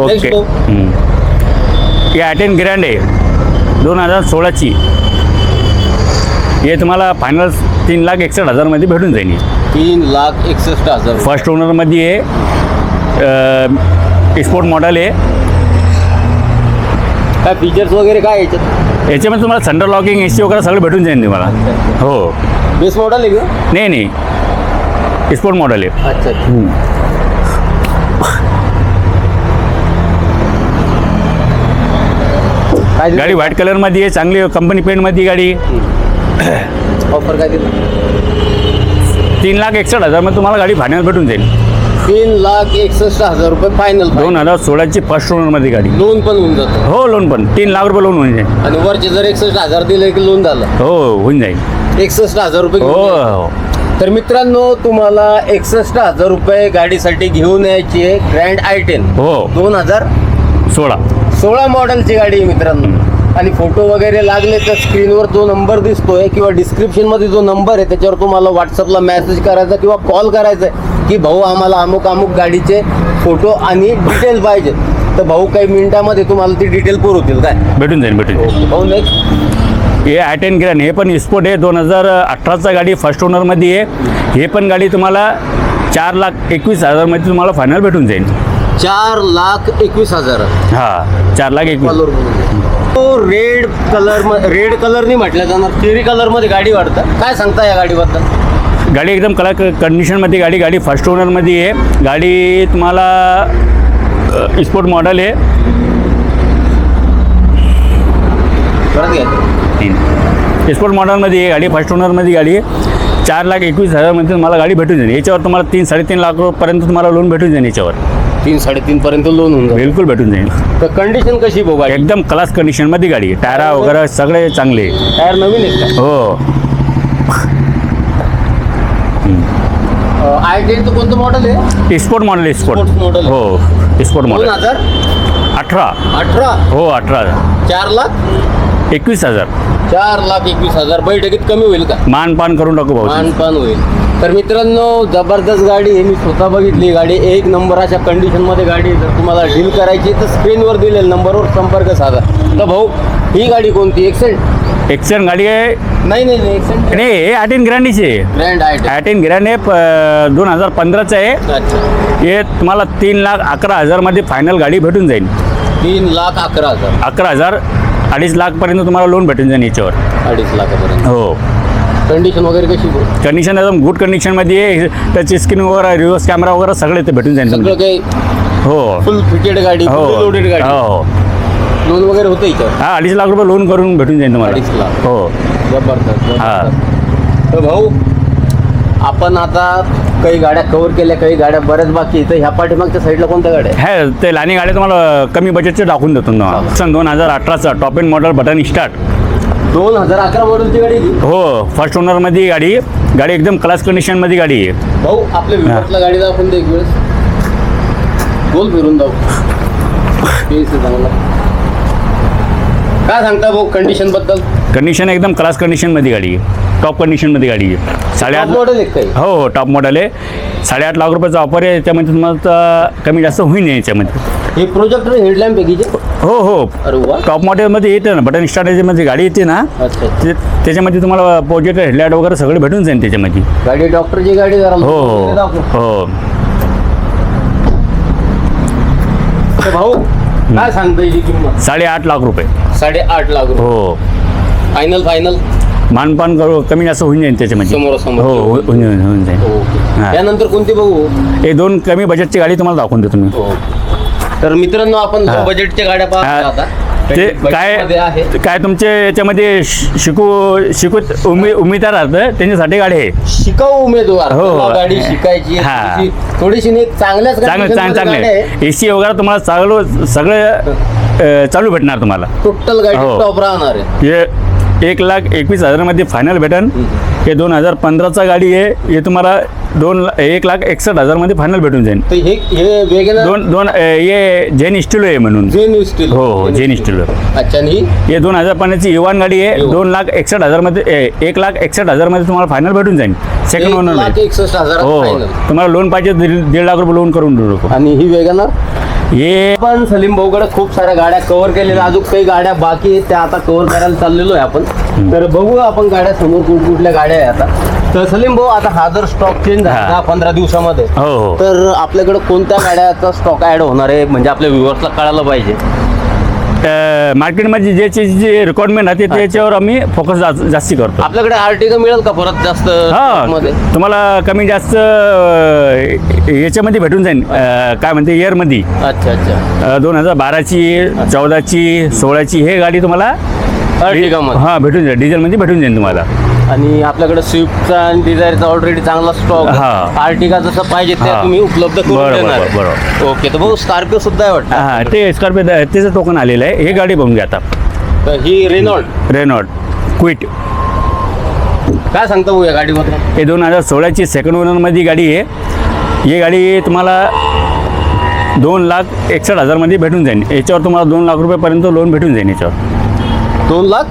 Okay. ही ॲटेन grand आहे. दोन हजार सोळाची. हे तुम्हाला फायनल तीन लाख एकसष्ट हजारमध्ये भेटून जाईल. तीन लाख एकसष्ट हजार. फर्स्ट ओनरमध्ये आहे स्पोर्ट मॉडेल आहे. काय फीचर्स वगैरे काय याच्यात? याच्यामध्ये तुम्हाला सेंटर लॉकिंग ए सी वगैरे सगळं भेटून जाईल तुम्हाला. हो. बेस मॉडेल आहे का? नाही नाही. स्पोर्ट मॉडेल आहे. अच्छा अच्छा काय गाडी व्हाईट कलरमध्ये आहे चांगली कंपनी पेंटमध्ये गाडी. ऑफर काय तीन लाख एकसष्ट हजारमध्ये तुम्हाला गाडी फायनल भेटून जाईल. तीन लाख एकसष्ट हजार रुपये फायनल दोन हजार सोळाची फर्स्ट ओनरमध्ये गाडी. लोन पण होऊन जातं. हो लोन पण. तीन लाख रुपये लोन होऊन जाईल. आणि वरचे जर एकसष्ट हजार दिले की लोन झालं? हो होऊन जाईल. एकसष्ट हजार रुपये हो घेऊन. हो. तर मित्रांनो तुम्हाला एकसष्ट हजार रुपये गाडीसाठी घेऊन यायची आहे ग्रँड आय टेन हो. दोन हजार सोळा. सोळा मॉडेलची गाडी आहे मित्रांनो. आणि फोटो वगैरे लागले तर स्क्रीनवर जो नंबर दिसतोय किंवा डिस्क्रिप्शनमध्ये जो नंबर आहे त्याच्यावर तुम्हाला व्हॉट्सअपला मेसेज करायचा किंवा कॉल करायचा आहे की भाऊ आम्हाला अमुक अमुक गाडीचे फोटो आणि डिटेल पाहिजेत तर भाऊ काही मिनिटामध्ये तुम्हाला ती डिटेल पुरवतील. काय? भेटून जाईल भेटून जाईल. भाऊ नेक्स्ट हे आय टेन ग्रँड हे पण स्पोर्ट आहे. दोन हजार अठराचा गाडी फर्स्ट ओनरमध्ये आहे. हे पण गाडी तुम्हाला चार लाख एकवीस हजारमध्ये तुम्हाला फायनल भेटून जाईल. चार लाख एकवीस हजार. हां चार लाख एकवीस. कलर तो रेड कलर रेड कलरनी म्हटलं जाणार. चेरी कलरमध्ये गाडी वाटतं काय सांगता या गाडीबद्दल? गाडी एकदम कला कंडिशनमध्ये गाडी गाडी फर्स्ट ओनरमध्ये आहे. गाडी तुम्हाला स्पोर्ट मॉडेल आहे. परत घ्या. स्पोर्ट मॉडेलमध्ये आहे गाडी फर्स्ट ओनरमध्ये गाडी आहे. चार लाख एकवीस हजारमध्ये तुम्हाला गाडी भेटून जाईल. याच्यावर तुम्हाला तीन साडेतीन लाख रुपयापर्यंत तुम्हाला लोन भेटून जाईल याच्यावर. तीन साडेतीन पर्यंत लोन होऊन जाईल. बिलकुल भेटून जाईल. तर कंडिशन कशी गाडी एकदम क्लास कंडिशनमध्ये गाडी. आहे टायरा वगैरे सगळे चांगले. आहे. टायर नवीन आहेत हो. का आय टेनचं कोणतं मॉडेल आहे? स्पोर्ट मॉडेल आहे स्पोर्ट model. हो स्पोर्ट दोन मॉडेल हजार? अठरा. अठरा? हो अठरा. चार लाख? एकवीस हजार. चार लाख एकवीस हजार. बैठकीत कमी होईल का? मानपान करून टाकू भाऊ. मानपान होईल. तर मित्रांनो जबरदस्त गाडी आहे. मी स्वतः बघितली गाडी. एक नंबर अशा कंडिशनमध्ये गाडी. जर तुम्हाला डील करायची तर स्क्रीनवर दिलेल्या नंबरवर संपर्क साधा. तर भाऊ ही गाडी कोणती? एक्सेंट एक्सेंट गाडी आहे. नाही नाही नाही एक्सेंट नाही हे आटेन ग्रँडीची आहे. ग्रँड प- दोन हजार पंधराचं आहे. हे तुम्हाला तीन लाख अकरा हजारमध्ये फायनल गाडी भेटून जाईल. तीन लाख अकरा हजार. अकरा हजार अडीच लाखपर्यंत तुम्हाला लोन भेटून जाईल याच्यावर. अडीच लाखापर्यंत. हो. कंडिशन वगैरे कशी? कंडिशन एकदम गुड कंडिशनमध्ये आहे टच स्क्रीन वगैरे रिव्हर्स कॅमेरा वगैरे सगळे ते भेटून जाईल सगळं काही हो फुल फिटेड गाडी हो लोडेड गाडी हो लोन वगैरे होतं इथं हा अडीच लाख रुपये लोन करून भेटून जाईल अडीच तुम्हाला लाख. हो जबरदस्त हा. जबरदस्त. तर भाऊ आपण आता काही गाड्या कव्हर केल्या काही गाड्या बऱ्याच बाकी आहेत. तर ह्या पाठीमागच्या साईडला कोणत्या गाड्या आहेत? हे ते लानी गाडी तुम्हाला कमी बजेटचे टाकून देतो तुम्हाला सन दोन हजार अठराचा top end model button start दोन हजार अकरा मॉडेलची गाडी. हो. फर्स्ट ओनरमध्ये गाडी. गाडी एकदम क्लास कंडिशनमध्ये गाडी आहे. भाऊ आपल्या विभागला गाडी दाखवून दे एक वेळेस. बोल फिरून जाऊ. चांगलं. काय सांगता भाऊ कंडिशनबद्दल? कंडिशन एकदम क्लास कंडिशनमध्ये गाडी आहे. टॉप कंडिशनमध्ये गाडी आहे. साडेआठ मॉडेल काही? हो हो टॉप मॉडेल आहे. साडेआठ लाख रुपयाचा ऑफर आहे. त्यामध्ये तुम्हाला तर कमी जास्त होईल याच्यामध्ये. हे प्रोजेक्टर हेडलॅम्प पैकीचे हो हो. अरे वा. टॉप मॉडेलमध्ये येते ना बटन स्टार्ट गाडी येते ना अच्छा ते त्याच्यामध्ये तुम्हाला प्रोजेक्टर हेडलाईट वगैरे सगळे भेटून जाईल त्याच्यामध्ये. गाडी डॉक्टरची गाडी जरा हो दाखव. हो. हो तर भाऊ काय सांगता याची किंमत? साडेआठ लाख रुपये. साडेआठ लाख रुपये. हो. फायनल फायनल मानपान करू कमी जास्त होऊन जाईल त्याच्यामध्ये. समोरासमोर. हो हो- होऊन जाईल होऊन जाईल. ओके. हा. त्यानंतर कोणती बघू? हे दोन कमी बजेटची गाडी तुम्हाला दाखवून देतो मी. हो तर मित्रांनो आपण हा. बजेटच्या गाड्या पाहतो हा. आता ते आहे काय काय तुमचे याच्यामध्ये शि- शिकू शिकूत उमे उमेदवार राहतं त्यांच्यासाठी गाडी आहे शिकाऊ उमेदवार हो. गाडी शिकायची आहे, हा. थोडीशी- थोडीशी नाही चांगल्याच चांगलं चांगलं चांगलं ए सी वगैरे तुम्हाला चांगलं सगळं अ, चालू भेटणार तुम्हाला टोटल गाडी हो. टॉप राहणार आहे हे एक लाख एकवीस हजारमध्ये फायनल भेटन हे दोन हजार पंधराचा गाडी आहे. हे तुम्हाला दोन एक लाख एकसष्ट हजारमध्ये फायनल भेटून जाईल. तर हे हे वेगळं दोन दोन अ, हे जेन स्टील आहे म्हणून. जेन स्टील हो हो जेन स्टील अच्छा आणि ही? हे दोन हजार पंधराची युवान गाडी आहे. दोन लाख एकसष्ट हजारमध्ये ए, एक लाख एकसष्ट हजारमध्ये तुम्हाला फायनल भेटून जाईल. सेकंड एक ओनर लाख एकसष्ट हजार हो फायनल तुम्हाला लोन पाहिजे दीड दीड लाख रुपये लोन करून देऊ आणि ही वेगनर हे पण सलीम भाऊकडे खूप साऱ्या गाड्या कव्हर केलेल्या अजून काही गाड्या बाकी आहेत त्या आता कव्हर करायला चाललेलो आहे आपण. तर बघूया आपण गाड्या समोर कुठ कुठल्या गाड्या आहे आता. तर सलीम भाऊ आता हा जर स्टॉक चेंज झाला. दहा पंधरा दिवसामध्ये हो हो. तर आपल्याकडे कोणत्या गाड्याचा स्टॉक ऍड होणार आहे? म्हणजे आपल्या व्ह्युअर्सला कळायला पाहिजे. मार्केटमध्ये ज्याची जे रिक्वायरमेंट आहे त्याच्यावर आम्ही फोकस जास्ती करतो. आपल्याकडे आर्टिका मिळेल का परत जास्त हा तुम्हाला कमी जास्त अ, याच्यामध्ये भेटून जाईल. अ, काय म्हणते इयरमध्ये अच्छा अच्छा. दोन हजार बाराची चौदाची सोळाची हे गाडी तुम्हाला हां भेटून जाईल. डिझेलमध्ये भेटून जाईल तुम्हाला. आणि आपल्याकडे स्विफ्टचा आणि डिझायरचा ऑलरेडी चांगला स्टॉक हा. आर्टिका जसं पाहिजे ते हा. तुम्ही उपलब्ध करून बरोबर, देणार बरोबर, ओके तर भाऊ स्कॉर्पिओ सुद्धा आहे वाटतं. हां ते स्कॉर्पिओ त्याचं टोकन आलेलं आहे. हे गाडी बघून घ्या आता. तर ही रेनॉल्ड रेनॉल्ड क्विट काय सांगता भाऊ या गाडीबद्दल? हे दोन हजार सोळाची सेकंड ओनरमध्ये गाडी आहे. ही गाडी तुम्हाला दोन लाख एकसष्ट हजारमध्ये भेटून जाईल. याच्यावर तुम्हाला दोन लाख रुपयेपर्यंत लोन भेटून जाईल याच्यावर. दोन लाख?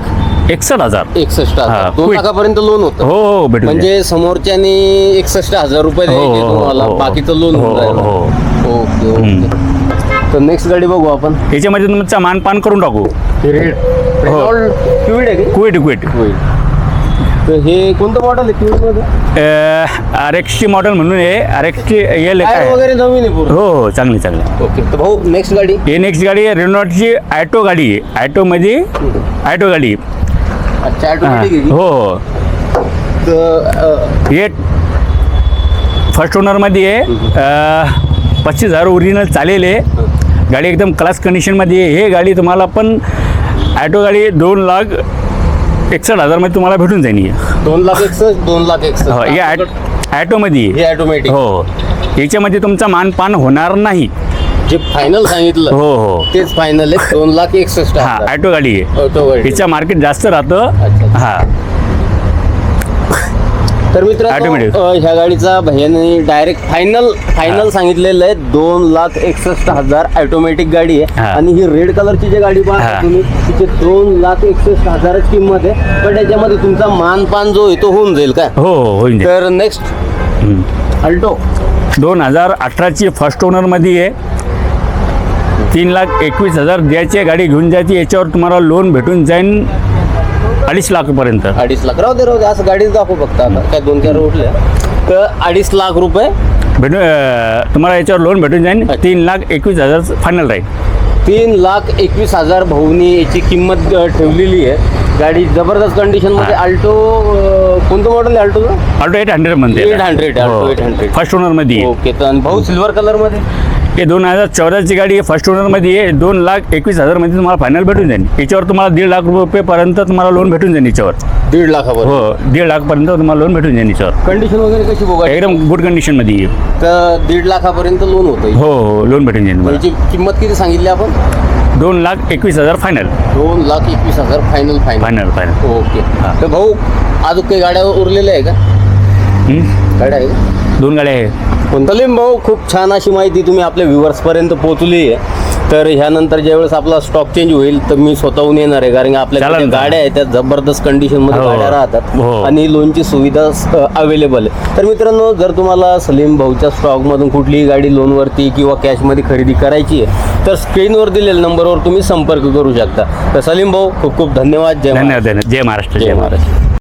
एकसष्ट हजार. एकसष्ट हा, हजार दोन. लाखापर्यंत लोन होतं. हो हो भेटून जाईल. म्हणजे समोरच्याने एकसष्ट हजार रुपये हो, द्यायचे हो, तुम्हाला. हो, हो. बाकीचं लोन हो, होऊन जाईल. हो, ओके ओके. तर नेक्स्ट गाडी बघू आपण. याच्यामध्ये तुमचा मानपान करून टाकू. क्विड आहे का? क्विट क्विट क्विड तर हे कोणतं मॉडेल आहे? मध्ये? आर एक्सची मॉडेल म्हणून आहे आर एक्सची टायर काय वगैरे नवीन आहे पूर्ण. हो हो चांगली चांगली. ओके तर भाऊ नेक्स्ट गाडी. हे नेक्स्ट गाडी आहे. रेनॉल्डची ॲटो गाडी आहे. ॲटोमध्ये ॲटो गाडी अच्छा हां. आहे हो. हो. तर हे फर्स्ट ओनरमध्ये आहे पस्तीस हजार ओरिजिनल चालेल आहे गाडी एकदम क्लास कंडिशनमध्ये आहे. हे गाडी तुम्हाला पण ॲटो गाडी दोन लाख एकसष्ट हजारमध्ये तुम्हाला भेटून जाईल ही. दोन लाख एकसष्ट दोन लाख एकसष्ट. हो हे ॲट ॲटोमध्ये आहे. हे ऑटोमॅटिक हो. याच्यामध्ये तुमचा मानपान होणार नाही. जे फायनल सांगितलं हो हो तेच फायनल आहे दोन लाख एकसष्ट हा हजार. ॲटो गाडी आहे ऑटो गाडी हिचं मार्केट जास्त राहतं अच्छा. हा तर मित्रांनो Automatic. अ, ह्या गाडीचा भैयाने डायरेक्ट फायनल फायनल हा. सांगितलेलं आहे दोन लाख एकसष्ट हजार ऑटोमॅटिक गाडी आहे हा. आणि ही रेड कलरची जी गाडी पाहता हा. तुम्ही तिचे दोन लाख एकसष्ट हजारच किंमत आहे पण त्याच्यामध्ये तुमचा मानपान जो आहे तो होऊन जाईल काय हो हो होईल. तर नेक्स्ट. अल्टो दोन हजार अठराची फर्स्ट ओनरमध्ये आहे तीन लाख एकवीस हजार द्यायची गाडी घेऊन जायची याच्यावर तुम्हाला लोन भेटून जाईल अडीच लाखपर्यंत. अडीच लाख. राहू दे राहू दे. असं गाडीच दाखवू फक्त आता. काय दोन चार उठल्या तर अडीच लाख रुपये. भेटून अं, तुम्हाला याच्यावर लोन भेटून जाईल तीन लाख एकवीस हजार फायनल राहील तीन लाख एकवीस हजार भाऊनी याची किंमत अ, ठेवलेली आहे. गाडी जबरदस्त कंडिशनमध्ये. अल्टो अ, कोणतं मॉडेल आहे अल्टोचं ऑल्टो एट हंड्रेड म्हणते 800, Alto 800. फर्स्ट ओनरमध्ये. ओके तर आणि भाऊ सिल्वर कलरमध्ये? हे दोन हजार चौदाची गाडी आहे फर्स्ट ओनरमध्ये आहे. दोन लाख एकवीस हजारमध्ये तुम्हाला फायनल भेटून जाईल. याच्यावर तुम्हाला दीड लाख रुपयेपर्यंत तुम्हाला लोन भेटून जाईल याच्यावर. दीड लाखावर? हो दीड लाखपर्यंत तुम्हाला लोन भेटून जाईल याच्यावर. कंडिशन वगैरे कशी बघा? एकदम गुड कंडिशनमध्ये आहे. तर दीड लाखापर्यंत लोन होतं हो. हो लोन भेटून जाईल तुम्हाला. याची किंमत किती सांगितली आपण? दोन लाख एकवीस हजार फायनल दोन लाख एकवीस हजार final final final final okay. तर भाऊ अजून काही गाड्या उरलेल्या आहे का? हं? गाड्या आहे का? दोन गाड्या आहे सलीम भाऊ खूप छान अशी माहिती तुम्ही आपल्या व्ह्युअर्सपर्यंत पोहोचली आहे. तर ह्यानंतर ज्यावेळेस आपला स्टॉक चेंज होईल तर मी स्वतःहून येणार आहे. कारण की आपल्याकडे चालेल ना. गाड्या आहेत त्या जबरदस्त कंडिशनमध्ये हो. गाड्या राहतात हो. आणि लोनची सुविधा अवेलेबल आहे. तर मित्रांनो जर तुम्हाला सलीम भाऊच्या स्टॉकमधून कुठलीही गाडी लोनवरती किंवा कॅशमध्ये खरेदी करायची आहे तर स्क्रीनवर दिलेल्या नंबरवर तुम्ही संपर्क करू शकता. तर सलीम भाऊ खूप खूप धन्यवाद. जय धन्यवाद जय महाराष्ट्र जय महाराष्ट्र.